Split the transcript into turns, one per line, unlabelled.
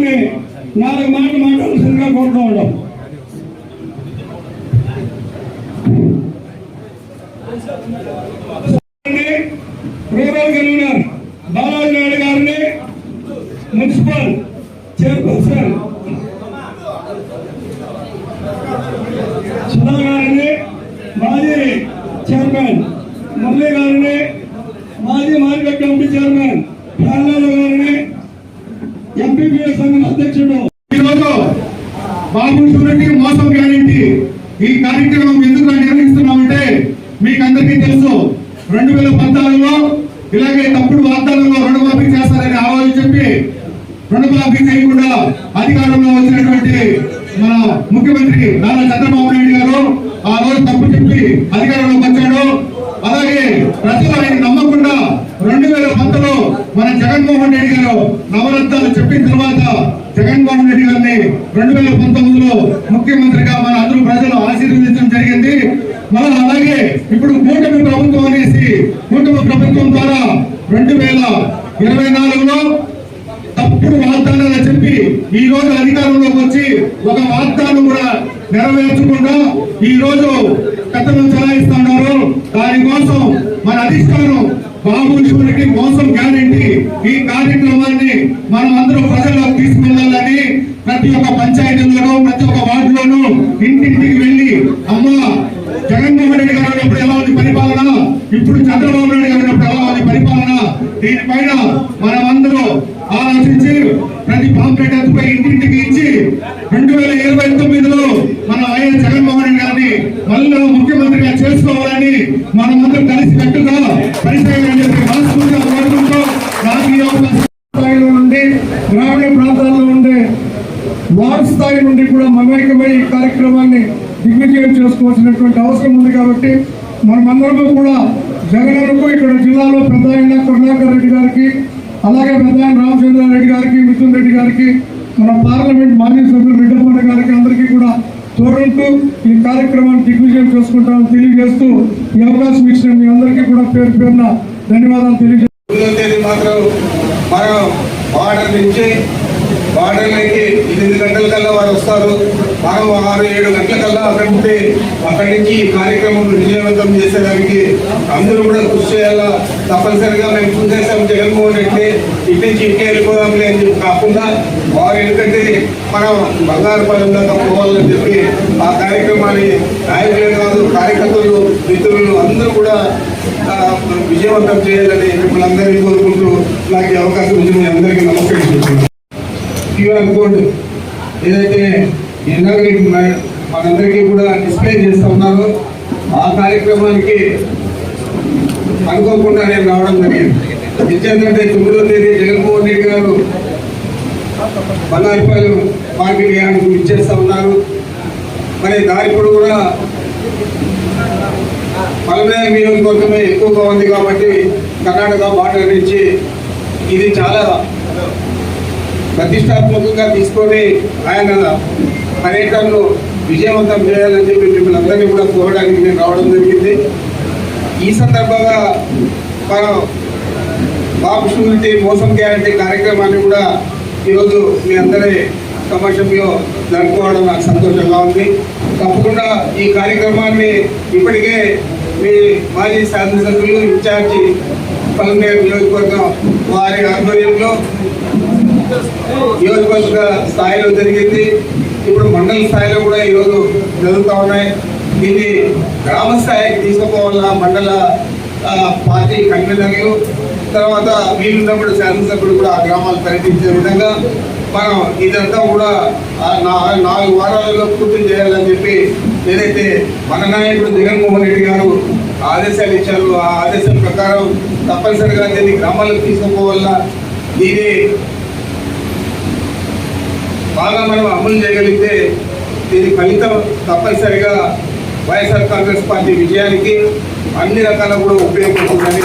కమల్ నాలుగు మాటలు మాట్లాడాల్సిందిగా కోరుతూ ఉన్నాం. రూరల్ కన్వీనర్ బాలాజీ నాయుడు గారిని మున్సిపల్ చైర్పర్సన్ సుధా గారిని మాజీ చైర్మన్ మురళీ గారిని మాజీ మార్కెట్ కమిటీ చైర్మన్ ప్రహ్లాద గారిని ఎంపీపీఎస్ సంఘం అధ్యక్షుడు ఈరోజు బాబు షూరిటీ మోసం గ్యారంటీ. ఈ కార్యక్రమం ఎందుకు నిర్వహిస్తున్నామంటే మీకు అందరికీ తెలుసు రెండు వేల పద్నాలుగులో ఇలాగే తప్పుడు వాగ్దానంలో రుణమాఫీ చేస్తారని ఆ చెప్పి రుణమాఫీ చేయకుండా అధికారంలో వచ్చినటువంటి మన ముఖ్యమంత్రి నారా చంద్రబాబు నాయుడు గారు ఆ రోజు తప్పు చెప్పి అధికారంలోకి వచ్చాడు. అలాగే ప్రజలు ఆయన నమ్మకుండా రెండు వేల పంతలో మన జగన్మోహన్ రెడ్డి గారు నవరత్నాలు చెప్పిన తర్వాత జగన్మోహన్ రెడ్డి గారిని రెండు వేల పంతొమ్మిదిలో ముఖ్యమంత్రిగా మన అందరూ ప్రజలు ఆశీర్వదించడం జరిగింది. మళ్ళీ అలాగే ఇప్పుడు కూటమి ప్రభుత్వం అనేసి కూటమి ప్రభుత్వం ద్వారా రెండు వేల ఇరవై నాలుగులో తప్పుడు వాగ్దానాలు చెప్పి ఈ రోజు అధికారంలోకి వచ్చి ఒక వాగ్దానం కూడా నెరవేర్చకుండా ఈ రోజు కథలు చలాయిస్తున్నారు. దానికోసం మన అధిష్టానం బాబు షూరిటీ మోసం గ్యారెంటీ ఈ కార్యక్రమాన్ని మనం అందరూ ప్రజల్లోకి తీసుకెళ్ళాలని ప్రతి ఒక్క పంచాయతీలోనూ ప్రతి ఒక్క వార్డులోనూ ఇంటింటికి వెళ్ళి అమ్మ జగన్మోహన్ రెడ్డి గారు ఉన్నప్పుడు ఎలా ఉంది పరిపాలన? ఇప్పుడు చంద్రబాబు నాయుడు గారు ఉన్నప్పుడు ఎలా ఉంది పరిపాలన? దీనిపైన మనమందరూ ఆలోచించి ప్రతి పాంప్లెట్ అందుపై ఇంటింటికి ఇచ్చి రెండు వేల ఇరవై తొమ్మిదిలో మన వైఎస్ జగన్మోహన్ రెడ్డి గారిని మళ్ళీ ముఖ్యమంత్రిగా చేసుకోవాలని మనమందరం కలిసి కట్టుగా పనిచేయాలని చెప్పి మనస్ఫూర్తిగా కోరుకుంటూ నాకు ఈ అవకాశం స్థాయిలో నుండి గ్రామీణ ప్రాంతాల్లో ఉండే వార్డ్ స్థాయి నుండి కూడా మమేకమై ఈ కార్యక్రమాన్ని దిగ్విజయం చేసుకోవాల్సినటువంటి అవసరం ఉంది కాబట్టి మనమందరము కూడా జగనన్నకు ఇక్కడ జిల్లాలో పెద్ద ఆయన కరుణాకర్ రెడ్డి గారికి అలాగే పెద్ద ఆయన రామచంద్రారెడ్డి గారికి మిథున్ రెడ్డి గారికి మన పార్లమెంట్ మాజీ సభ్యులు రెడ్డప్పన్న గారికి అందరికీ కూడా తోడుంటూ ఈ కార్యక్రమాన్ని దిగ్విజయం చేసుకుంటామని తెలియజేస్తూ ఈ అవకాశం ఇచ్చిన మీ అందరికీ కూడా పేరు పేరున ధన్యవాదాలు
తెలియజేస్తాం మాత్రం మనం బార్డర్ నుంచి బార్డర్లోకి ఎనిమిది గంటల కల్లా వారు వస్తారు. మనం ఆరు ఏడు గంటల కల్లా అక్కడ ఉంటే అక్కడి నుంచి ఈ కార్యక్రమం విజయవంతం చేసేదానికి అందరూ కూడా కృషి చేయాలా? తప్పనిసరిగా మేము చూసేసాం జగన్మోహన్ రెడ్డి ఇటు నుంచి ఇంటికి వెళ్ళిపోదాంలే అని చెప్పి కాకుండా వారు ఎందుకంటే మనం బంగారు పదంగా పోవాలని చెప్పి ఆ కార్యక్రమాన్ని నాయకులే కాదు కార్యకర్తలు మిత్రులు అందరూ కూడా విజయవంతం చేయాలని మిమ్మల్ని అందరినీ కోరుకుంటూ నాకు అవకాశం ఉంది మీ అందరికీ నమస్కారం. క్యూఆర్ కోడ్ ఏదైతే ఇన్నాగరేట్ మనందరికీ కూడా డిస్ప్లే చేస్తూ ఉన్నారు ఆ కార్యక్రమానికి అనుకోకుండా నేను రావడం జరిగింది. ఎందుకంటే తొమ్మిదో తేదీ జగన్మోహన్ రెడ్డి గారు రూపాయలు మార్కెట్ యార్డుకు ఇచ్చేస్తూ ఉన్నారు. మరి దారి కూడా పలమే నియోజకవర్గమే ఎక్కువగా ఉంది కాబట్టి కర్ణాటక బార్డర్ నుంచి ఇది చాలా ప్రతిష్టాత్మకంగా తీసుకొని ఆయన పర్యటనను విజయవంతం చేయాలని చెప్పి మిమ్మల్ని అందరినీ కూడా కోరడానికి నేను రావడం జరిగింది. ఈ సందర్భంగా మనం బాబు మోసం గ్యారంటీ కార్యక్రమాన్ని కూడా ఈరోజు మీ అందరి సమక్షంలో జరుపుకోవడం నాకు సంతోషంగా ఉంది. తప్పకుండా ఈ కార్యక్రమాన్ని ఇప్పటికే మీ మాజీ శాసనసభ్యులు ఇన్ఛార్జి పల్లె నియోజకవర్గం వారి ఆధ్వర్యంలో నియోజకవర్గ స్థాయిలో జరిగింది. ఇప్పుడు మండల స్థాయిలో కూడా ఈరోజు జరుగుతూ ఉన్నాయి. దీన్ని గ్రామ స్థాయికి తీసుకుపోవాల మండల పార్టీ కన్వీనర్లు తర్వాత వీలున్నప్పుడు శాసనసభ్యులు కూడా ఆ గ్రామాలు పర్యటించే విధంగా మనం ఇదంతా కూడా నాలుగు వారాలలో పూర్తి చేయాలని చెప్పి ఏదైతే మన నాయకుడు జగన్మోహన్ రెడ్డి గారు ఆదేశాలు ఇచ్చారు ఆ ఆదేశం ప్రకారం తప్పనిసరిగా దీన్ని గ్రామాలకు తీసుకుపోవాలా దీని బాగా మనం అమలు చేయగలిగితే దీని ఫలితం తప్పనిసరిగా వైఎస్ఆర్ కాంగ్రెస్ పార్టీ విజయానికి అన్ని రకాల కూడా ఉపయోగపడుతుందని